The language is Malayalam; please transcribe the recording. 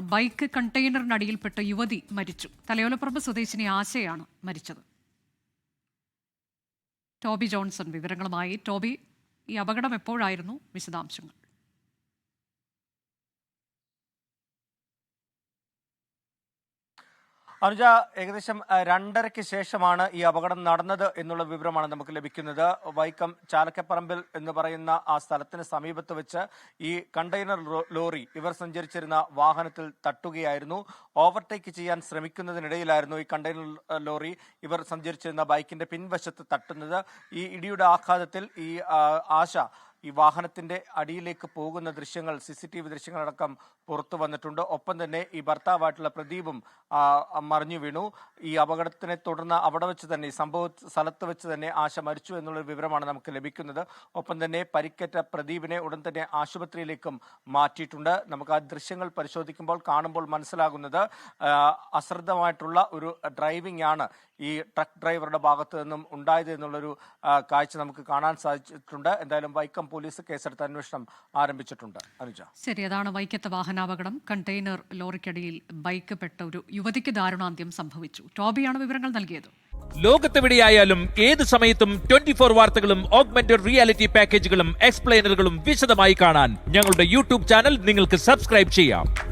ബൈക്ക് കണ്ടെയ്നറിനടിയിൽപ്പെട്ട യുവതി മരിച്ചു. തലയോലപ്പറമ്പ് സ്വദേശിനി ആശയാണ് മരിച്ചത്. ടോബി ജോൺസൺ വിവരങ്ങളുമായി. ടോബി ഈ അപകടം എപ്പോഴായിരുന്നു? വിശദാംശങ്ങൾ. അനുജ ഏകദേശം രണ്ടരയ്ക്ക് ശേഷമാണ് ഈ അപകടം നടന്നത് എന്നുള്ള വിവരമാണ് നമുക്ക് ലഭിക്കുന്നത്. വൈക്കം ചാലക്കപ്പറമ്പിൽ എന്ന് പറയുന്ന ആ സ്ഥലത്തിന് സമീപത്ത് വെച്ച് ഈ കണ്ടെയ്നർ ലോറി ഇവർ സഞ്ചരിച്ചിരുന്ന വാഹനത്തിൽ തട്ടുകയായിരുന്നു. ഓവർടേക്ക് ചെയ്യാൻ ശ്രമിക്കുന്നതിനിടയിലായിരുന്നു ഈ കണ്ടെയ്നർ ലോറി ഇവർ സഞ്ചരിച്ചിരുന്ന ബൈക്കിന്റെ പിൻവശത്ത് തട്ടുന്നത്. ഈ ഇടിയുടെ ആഘാതത്തിൽ ഈ ആശ ഈ വാഹനത്തിന്റെ അടിയിലേക്ക് പോകുന്ന ദൃശ്യങ്ങൾ സി സി ടി വി ദൃശ്യങ്ങളടക്കം പുറത്തു വന്നിട്ടുണ്ട്. ഒപ്പം തന്നെ ഈ ഭർത്താവായിട്ടുള്ള പ്രദീപും മറിഞ്ഞു വീണു. ഈ അപകടത്തിനെ തുടർന്ന് അവിടെ വെച്ച് തന്നെ സംഭവ സ്ഥലത്ത് വെച്ച് തന്നെ ആശ മരിച്ചു എന്നുള്ള വിവരമാണ് നമുക്ക് ലഭിക്കുന്നത്. ഒപ്പം തന്നെ പരിക്കേറ്റ പ്രദീപിനെ ഉടൻ തന്നെ ആശുപത്രിയിലേക്കും മാറ്റിയിട്ടുണ്ട്. നമുക്ക് ആ ദൃശ്യങ്ങൾ പരിശോധിക്കുമ്പോൾ കാണുമ്പോൾ മനസ്സിലാകുന്നത് അശ്രദ്ധമായിട്ടുള്ള ഒരു ഡ്രൈവിംഗ് ആണ് ഈ ട്രക്ക് ഡ്രൈവറുടെ ഭാഗത്തു നിന്നും ഉണ്ടായത് എന്നുള്ളൊരു കാഴ്ച നമുക്ക് കാണാൻ സാധിച്ചിട്ടുണ്ട്. എന്തായാലും വൈക്കം പോലീസ് കേസെടുത്ത് അന്വേഷണം ആരംഭിച്ചിട്ടുണ്ട്. അനുജ. ശരി അതാണ് വൈക്കത്തെ വാഹനാപകടം. കണ്ടെയ്നർ ലോറിക്കടിയിൽ ബൈക്ക് പെട്ട ഒരു യുവതിക്ക് ദാരുണാന്ത്യം സംഭവിച്ചു. ടോബിയാണ് വിവരങ്ങൾ നൽകിയത്. ലോകത്തെവിടെയായാലും ഏത് സമയത്തും ട്വന്റി ഫോർ വാർത്തകളും ഓഗ്മെന്റഡ് റിയാലിറ്റി പാക്കേജുകളും എക്സ്പ്ലെയിനറുകളും വിശദമായി കാണാൻ ഞങ്ങളുടെ യൂട്യൂബ് ചാനൽ നിങ്ങൾക്ക് സബ്സ്ക്രൈബ് ചെയ്യാം.